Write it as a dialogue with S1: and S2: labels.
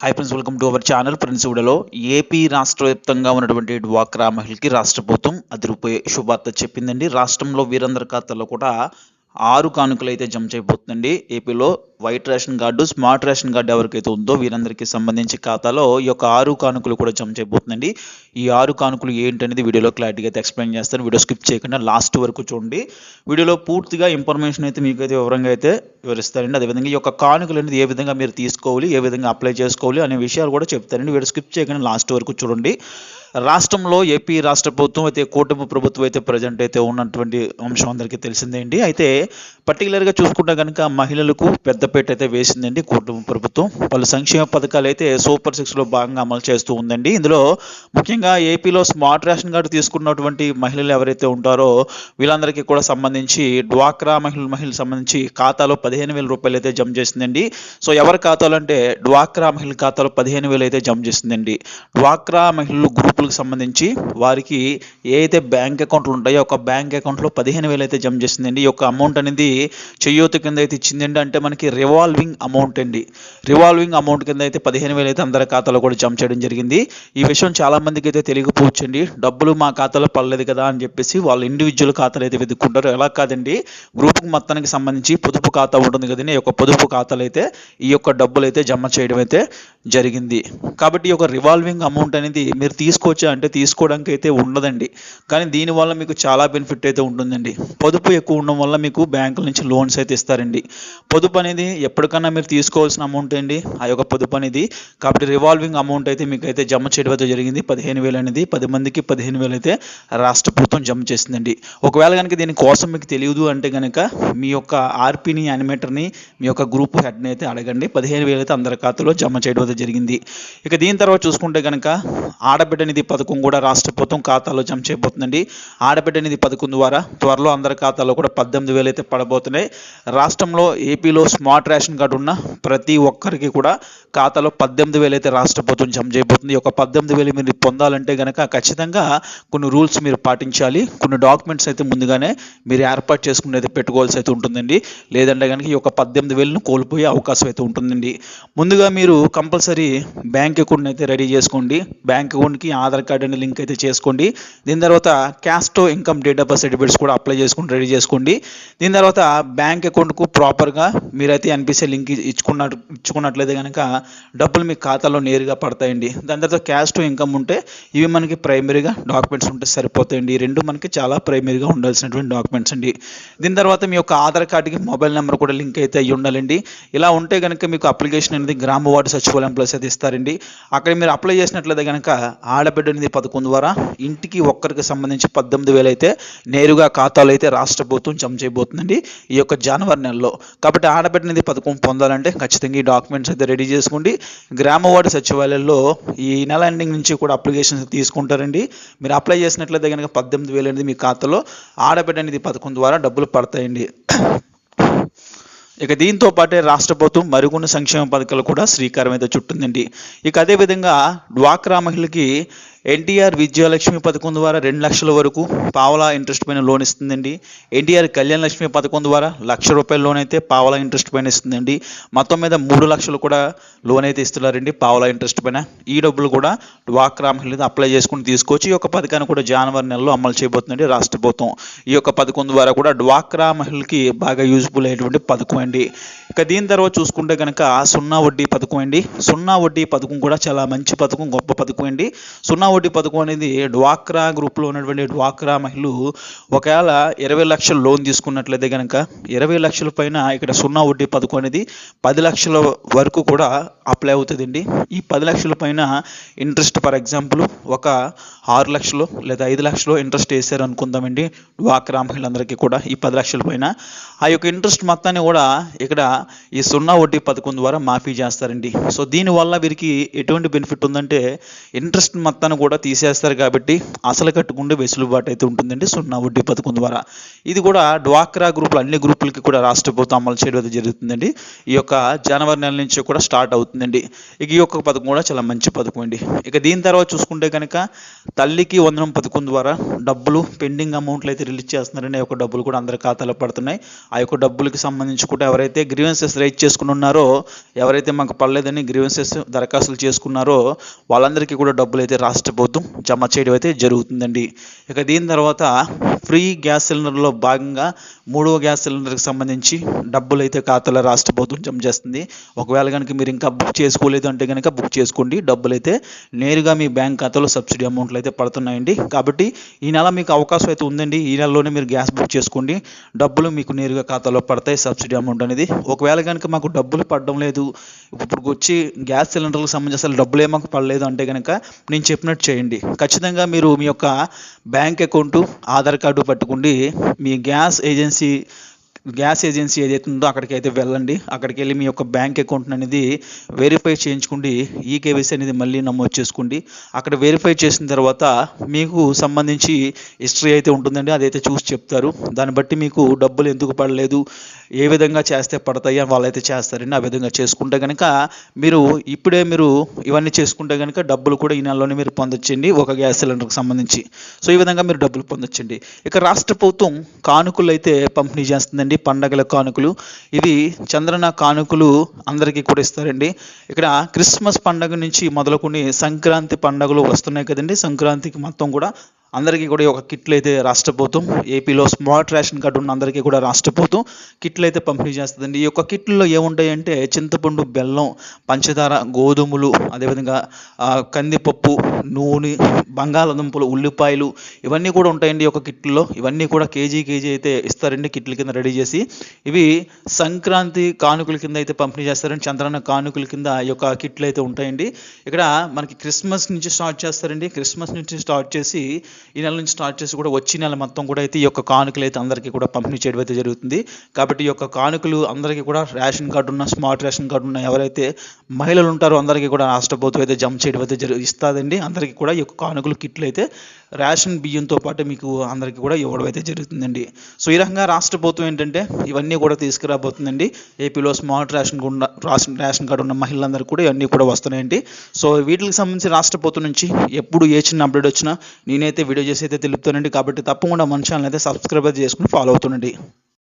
S1: Hi friends welcome to our channel friends వీడియోలో AP రాష్ట్ర వ్యాప్తంగా ఉన్నటువంటి డ్వాక్రా మహిళకి రాష్ట్ర ప్రభుత్వం అదిరిపోయే శుభార్త చెప్పిందండి. రాష్ట్రంలో వీరందరి ఖాతాలో కూడా ఆరు కానుకలు అయితే జమ చేయబోతుందండి. ఏపీలో white ration card smart ration card ఎవరికైతే ఉందో వీరందరికీ సంబంధించి ఖాతాలో ఈ యొక్క ఆరు కానుకలు కూడా జమ చేయబోతుందండి. ఈ ఆరు కానుకలు ఏంటనేది వీడియోలో క్లారిటీగా అయితే ఎక్స్ప్లెయిన్ చేస్తాను. వీడియో స్కిప్ చేయకుండా లాస్ట్ వరకు చూడండి. వీడియోలో పూర్తిగా ఇన్ఫర్మేషన్ అయితే మీకు అయితే వివరంగా అయితే వివరిస్తారండి అదేవిధంగా ఈ యొక్క కానుకలు అనేది ఏ విధంగా మీరు తీసుకోవాలి ఏ విధంగా అప్లై చేసుకోవాలి అనే విషయాలు కూడా చెప్తారండి వీడియో స్కిప్ చేయకుండా లాస్ట్ వరకు చూడండి. రాష్ట్రంలో ఏపీ రాష్ట్ర ప్రభుత్వం అయితే కూటమి ప్రభుత్వం అయితే ప్రజెంట్ అయితే ఉన్నటువంటి అంశం అందరికీ తెలిసిందేంటి? అయితే పర్టికులర్గా చూసుకుంటే కనుక మహిళలకు పెద్దపేట అయితే వేసిందండి కూటమి ప్రభుత్వం. పలు సంక్షేమ పథకాలు అయితే సూపర్ సిక్స్లో భాగంగా అమలు చేస్తూ ఉందండి. ఇందులో ముఖ్యంగా ఏపీలో స్మార్ట్ రేషన్ కార్డు తీసుకున్నటువంటి మహిళలు ఎవరైతే ఉంటారో వీళ్ళందరికీ కూడా సంబంధించి డ్వాక్రా మహిళ మహిళలకు సంబంధించి ఖాతాలో పదిహేను వేల రూపాయలు అయితే జమ చేసిందండి. సో ఎవరి ఖాతాలో అంటే డ్వాక్రా మహిళ ఖాతాలో పదిహేను వేలు అయితే జమ చేసిందండి. డ్వాక్రా మహిళలు గ్రూపులకు సంబంధించి వారికి ఏ అయితే బ్యాంక్ అకౌంట్లు ఉంటాయో ఒక బ్యాంక్ అకౌంట్లో పదిహేను వేలు అయితే జమ చేసిందండి. ఈ యొక్క అమౌంట్ అనేది చెయ్యూత కింద అయితే ఇచ్చిందండి. అంటే మనకి రివాల్వింగ్ అమౌంట్ అండి. రివాల్వింగ్ అమౌంట్ కింద అయితే పదిహేను వేలు అయితే అందరి ఖాతాలో కూడా జమ చేయడం జరిగింది. ఈ విషయం చాలా మందికి అయితే తెలియకపోవచ్చండి. డబ్బులు మా ఖాతాలో పడలేదు కదా అని చెప్పేసి వాళ్ళు ఇండివిజువల్ ఖాతాలు అయితే వెతుక్కుంటారు. ఎలా కాదండి. గ్రూప్కి మొత్తానికి సంబంధించి పొదుపు ఖాతా ఉంటుంది కదండి. ఈ యొక్క పొదుపు ఖాతాలు అయితే ఈ యొక్క డబ్బులు అయితే జమ చేయడం అయితే జరిగింది. కాబట్టి ఈ యొక్క రివాల్వింగ్ అమౌంట్ అనేది మీరు తీసుకోవచ్చా అంటే తీసుకోవడానికి అయితే ఉండదండి. కానీ దీనివల్ల మీకు చాలా బెనిఫిట్ అయితే ఉంటుందండి. పొదుపు ఎక్కువ ఉండడం వల్ల మీకు బ్యాంకుల నుంచి లోన్స్ అయితే ఇస్తారండి. పొదుపు అనేది ఎప్పటికన్నా మీరు తీసుకోవాల్సిన అమౌంట్ అండి. ఆ యొక్క పొదుపు అనేది కాబట్టి రివాల్వింగ్ అమౌంట్ అయితే మీకు అయితే జమ చేయడం అయితే జరిగింది. పదిహేను వేలు అనేది పది మందికి పదిహేను వేలు అయితే రాష్ట్ర ప్రభుత్వం జమ చేసిందండి. ఒకవేళ కనుక దీనికోసం మీకు తెలియదు అంటే కనుక మీ యొక్క ఆర్పీని యానిమేటర్ని మీ యొక్క గ్రూప్ హెడ్ని అయితే అడగండి. పదిహేను వేలు అయితే అందరి ఖాతాలో జమ చేయడం అయితే జరిగింది. ఇక దీని తర్వాత చూసుకుంటే కనుక ఆడబిడ్డ నిధి పథకం కూడా రాష్ట్ర ప్రభుత్వం ఖాతాలో జమ చేయబోతుందండి. ఆడబిడ్డ నిధి పథకం ద్వారా త్వరలో అందరి ఖాతాలో కూడా పద్దెనిమిది వేలు అయితే పడబోతున్నాయి. రాష్ట్రంలో ఏపీలో స్మార్ట్ రేషన్ కార్డు ఉన్న ప్రతి ఒక్కరికి కూడా ఖాతాలో పద్దెనిమిది వేలు అయితే రాష్ట్ర ప్రభుత్వం జమ చేయబోతుంది. ఒక పద్దెనిమిది వేలు మీరు పొందాలంటే కనుక ఖచ్చితంగా కొన్ని రూల్స్ మీరు పాటించాలి. కొన్ని డాక్యుమెంట్స్ అయితే ముందుగానే మీరు ఏర్పాటు చేసుకుని అయితే పెట్టుకోవాల్సి అయితే ఉంటుందండి. లేదంటే కనుక ఈ యొక్క పద్దెనిమిది వేలను కోల్పోయే అవకాశం అయితే ఉంటుందండి. ముందుగా మీరు కంపల్సరీ బ్యాంక్ అకౌంట్ అయితే రెడీ చేసుకోండి. బ్యాంక్ అకౌంట్కి ఆధార్ కార్డ్ అనే లింక్ అయితే చేసుకోండి. దీని తర్వాత క్యాస్టో income date of birth certificates కూడా అప్లై చేసుకుని రెడీ చేసుకోండి. దీని తర్వాత బ్యాంక్ అకౌంట్కు ప్రాపర్గా మీరైతే ఎన్పిసి లింక్ ఇచ్చుకున్నట్టు ఇచ్చుకున్నట్లయితే కనుక డబ్బులు మీ ఖాతాలో నేరుగా పడతాయండి. దాని తర్వాత క్యాస్ట్ ఇన్కమ్ ఉంటే ఇవి మనకి ప్రైమరీగా డాక్యుమెంట్స్ ఉంటే సరిపోతాయండి. ఈ రెండు మనకి చాలా ప్రైమరీగా ఉండాల్సినటువంటి డాక్యుమెంట్స్ అండి. దీని తర్వాత మీ యొక్క ఆధార్ కార్డుకి మొబైల్ నెంబర్ కూడా లింక్ అయితే అయ్యి ఉండాలండి. ఇలా ఉంటే కనుక మీకు అప్లికేషన్ అనేది గ్రామ వార్డు సచివాలయం ప్లస్ అయితే ఇస్తారండి. అక్కడ మీరు అప్లై చేసినట్లయితే కనుక ఆడ ఆడబిడ్డ అనేది పథకం ద్వారా ఇంటికి ఒక్కరికి సంబంధించి పద్దెనిమిది వేలు అయితే నేరుగా ఖాతాలో అయితే రాష్ట్ర ప్రభుత్వం జమ చేయబోతుందండి ఈ యొక్క జనవరి నెలలో. కాబట్టి ఆడబిడ్డ అనేది పథకం పొందాలంటే ఖచ్చితంగా ఈ డాక్యుమెంట్స్ అయితే రెడీ చేసుకోండి. గ్రామ వార్డు సచివాలయంలో ఈ నెల ఎండింగ్ నుంచి కూడా అప్లికేషన్స్ తీసుకుంటారండి. మీరు అప్లై చేసినట్లయితే కనుక పద్దెనిమిది వేలు అనేది మీ ఖాతాలో ఆడబిడ్డ అనేది పథకం ద్వారా డబ్బులు పడతాయండి. ఇక దీంతో పాటే రాష్ట్ర ప్రభుత్వం మరికొన్ని సంక్షేమ పథకాలు కూడా శ్రీకారం అయితే చుట్టిందండి. ఇక అదేవిధంగా డ్వాక్రా మహిళకి ఎన్టీఆర్ విద్యాలక్ష్మి పథకం ద్వారా రెండు లక్షల వరకు పావలా ఇంట్రెస్ట్ పైన లోన్ ఇస్తుందండి. ఎన్టీఆర్ కళ్యాణ లక్ష్మి పథకం ద్వారా లక్ష రూపాయల లోన్ అయితే పావలా ఇంట్రెస్ట్ పైన ఇస్తుందండి. మొత్తం మీద మూడు లక్షలు కూడా లోన్ అయితే ఇస్తున్నారండి పావలా ఇంట్రెస్ట్ పైన. ఈ డబ్బులు కూడా డ్వాక్రా మహిళ అప్లై చేసుకుని తీసుకోవచ్చు. ఈ యొక్క పథకాన్ని కూడా జనవరి నెలలో అమలు చేయబోతుందండి రాష్ట్ర ప్రభుత్వం. ఈ యొక్క పథకం ద్వారా కూడా డ్వాక్రా మహిళకి బాగా యూజ్ఫుల్ అయ్యేటువంటి పథకం అండి. ఇక దీని తర్వాత చూసుకుంటే కనుక సున్నా వడ్డీ పథకం అండి. సున్నా వడ్డీ పథకం కూడా చాలా మంచి పథకం గొప్ప పథకం అండి. సున్నా ఒకటి పథకం అనేది డ్వాక్రా గ్రూప్లో ఉన్నటువంటి డ్వాక్రా మహిళలు ఒకవేళ ఇరవై లక్షల లోన్ తీసుకున్నట్లయితే కనుక ఇరవై లక్షల పైన ఇక్కడ సున్నా వడ్డీ పథకం అనేది పది లక్షల వరకు కూడా అప్లై అవుతుందండి. ఈ పది లక్షల పైన ఇంట్రెస్ట్ ఫర్ ఎగ్జాంపుల్ ఒక ఆరు లక్షలు లేదా ఐదు లక్షలు ఇంట్రెస్ట్ వేసారు అనుకుందామండి. డ్వాక్రా మహిళలందరికీ కూడా ఈ పది లక్షల పైన. ఆ యొక్క ఇంట్రెస్ట్ మొత్తాన్ని కూడా ఇక్కడ ఈ సున్నా వడ్డీ పథకం ద్వారా మాఫీ చేస్తారండి. సో దీనివల్ల వీరికి ఎటువంటి బెనిఫిట్ ఉందంటే ఇంట్రెస్ట్ మొత్తాన్ని కూడా తీసేస్తారు కాబట్టి అసలు కట్టుకుంటే వెసులుబాటు అయితే ఉంటుందండి సున్నా వడ్డీ పథకం ద్వారా. ఇది కూడా డ్వాక్రా గ్రూపులు అన్ని గ్రూపులకి కూడా రాష్ట్ర ప్రభుత్వం అమలు చేయడం అయితే జరుగుతుందండి. ఈ యొక్క జనవరి నెల నుంచి కూడా స్టార్ట్ అవుతుందండి. ఇక ఈ యొక్క పథకం కూడా చాలా మంచి పథకం అండి. ఇక దీని తర్వాత చూసుకుంటే కనుక తల్లికి వందనం పథకం ద్వారా డబ్బులు పెండింగ్ అమౌంట్లు అయితే రిలీజ్ చేస్తున్నారని ఆ యొక్క డబ్బులు కూడా అందరి ఖాతాలో పడుతున్నాయి. ఆ యొక్క డబ్బులకి సంబంధించి కూడా ఎవరైతే గ్రీవెన్సెస్ రైట్ చేసుకుని ఉన్నారో ఎవరైతే మాకు పర్లేదని గ్రీవెన్సెస్ దరఖాస్తులు చేసుకున్నారో వాళ్ళందరికీ కూడా డబ్బులు అయితే రాష్ట్ర ప్రభుత్వం జమ చేయడం అయితే జరుగుతుందండి. ఇక దీని తర్వాత ఫ్రీ గ్యాస్ సిలిండర్లో భాగంగా మూడవ గ్యాస్ సిలిండర్కి సంబంధించి డబ్బులు అయితే ఖాతాలో రాష్ట్ర ప్రభుత్వం జమ చేస్తుంది. ఒకవేళ కనుక మీరు ఇంకా బుక్ చేసుకోలేదు అంటే కనుక బుక్ చేసుకోండి. డబ్బులు అయితే నేరుగా మీ బ్యాంక్ ఖాతాలో సబ్సిడీ అమౌంట్లు అయితే పడుతున్నాయండి. కాబట్టి ఈ నెల మీకు అవకాశం అయితే ఉందండి. ఈ నెలలోనే మీరు గ్యాస్ బుక్ చేసుకోండి. డబ్బులు మీకు నేరుగా ఖాతాలో పడతాయి సబ్సిడీ అమౌంట్ అనేది. ఒకవేళ కనుక మాకు డబ్బులు పడడం లేదు. ఇప్పుడు వచ్చి గ్యాస్ సిలిండర్లకు సంబంధించి అసలు డబ్బులు మాకు పడలేదు అంటే కనుక నేను చెప్పినట్టు చేయండి. ఖచ్చితంగా మీరు మీ యొక్క బ్యాంక్ అకౌంట్ ఆధార్ కార్డు పట్టుకుండి మీ గ్యాస్ ఏజెన్సీ గ్యాస్ ఏజెన్సీ ఏదైతే ఉందో అక్కడికి అయితే వెళ్ళండి. అక్కడికి వెళ్ళి మీ యొక్క బ్యాంక్ అకౌంట్ అనేది వెరిఫై చేయించుకోండి. ఈ కేవైసీ అనేది మళ్ళీ నమోదు చేసుకోండి. అక్కడ వెరిఫై చేసిన తర్వాత మీకు సంబంధించి హిస్టరీ అయితే ఉంటుందండి. అదైతే చూసి చెప్తారు. దాన్ని బట్టి మీకు డబ్బులు ఎందుకు పడలేదు ఏ విధంగా చేస్తే పడతాయి అని వాళ్ళైతే చేస్తారండి. ఆ విధంగా చేసుకుంటే కనుక మీరు ఇప్పుడే మీరు ఇవన్నీ చేసుకుంటే కనుక డబ్బులు కూడా ఈ నెలలోనే మీరు పొందొచ్చండి ఒక గ్యాస్ సిలిండర్కి సంబంధించి. సో ఈ విధంగా మీరు డబ్బులు పొందొచ్చండి. ఇక రాష్ట్ర ప్రభుత్వం కానుకలు అయితే పంపిణీ చేస్తుందండి. పండగల కానుకలు. ఇది చంద్రన కానుకలు అందరికీ కూడా ఇస్తారండి. ఇక్కడ క్రిస్మస్ పండగ నుంచి మొదలుకొని సంక్రాంతి పండగలు వస్తున్నాయి కదండి. సంక్రాంతికి మొత్తం కూడా అందరికీ కూడా ఒక కిట్లు అయితే రాష్ట్ర ప్రభుత్వం ఏపీలో స్మార్ట్ రేషన్ కార్డు ఉన్న అందరికీ కూడా రాష్ట్ర ప్రభుత్వం కిట్లు అయితే పంపిణీ చేస్తుందండి. ఈ యొక్క కిట్లలో ఏముంటాయంటే చింతపండు బెల్లం పంచదార గోధుమలు అదేవిధంగా కందిపప్పు నూనె బంగాళదుంపలు ఉల్లిపాయలు ఇవన్నీ కూడా ఉంటాయండి ఈ యొక్క కిట్లో ఇవన్నీ కూడా కేజీ కేజీ అయితే ఇస్తారండి కిట్ల కింద రెడీ చేసి. ఇవి సంక్రాంతి కానుకల కింద అయితే పంపిణీ చేస్తారండి. చంద్రాన్న కానుకల కింద ఈ యొక్క కిట్లు అయితే ఉంటాయండి. ఇక్కడ మనకి క్రిస్మస్ నుంచి స్టార్ట్ చేస్తారండి. క్రిస్మస్ నుంచి స్టార్ట్ చేసి ఈ నెల నుంచి స్టార్ట్ చేసి కూడా వచ్చే నెల మొత్తం కూడా అయితే ఈ యొక్క కానుకలు అయితే అందరికీ కూడా పంపిణీ చేయడం అయితే జరుగుతుంది. కాబట్టి ఈ యొక్క కానుకలు అందరికీ కూడా రేషన్ కార్డు ఉన్న స్మార్ట్ రేషన్ కార్డు ఉన్న ఎవరైతే మహిళలు ఉంటారో అందరికీ కూడా రాష్ట్ర ప్రభుత్వం అయితే జమ చేయడం అయితే జరుగు ఇస్తుందండి. అందరికీ కూడా ఈ యొక్క కానుకలు కిట్లు అయితే రేషన్ బియ్యంతో పాటు మీకు అందరికీ కూడా ఇవ్వడం అయితే జరుగుతుందండి. సో ఈ రకంగా రాష్ట్ర ప్రభుత్వం ఏంటంటే ఇవన్నీ కూడా తీసుకురాబోతుందండి. ఏపీలో స్మార్ట్ రేషన్ ఉన్న రేషన్ రేషన్ కార్డు ఉన్న మహిళలందరూ కూడా ఇవన్నీ కూడా వస్తున్నాయండి. సో వీటికి సంబంధించి రాష్ట్ర ప్రభుత్వం నుంచి ఎప్పుడు ఏ చిన్న అప్డేట్ వచ్చినా నేనైతే వీడియో చేసి అయితే తెలుపుతానండి కాబట్టి తప్పకుండా మన ఛానల్ అయితే సబ్స్క్రైబ్ చేసుకుని ఫాలో అవుతుండండి.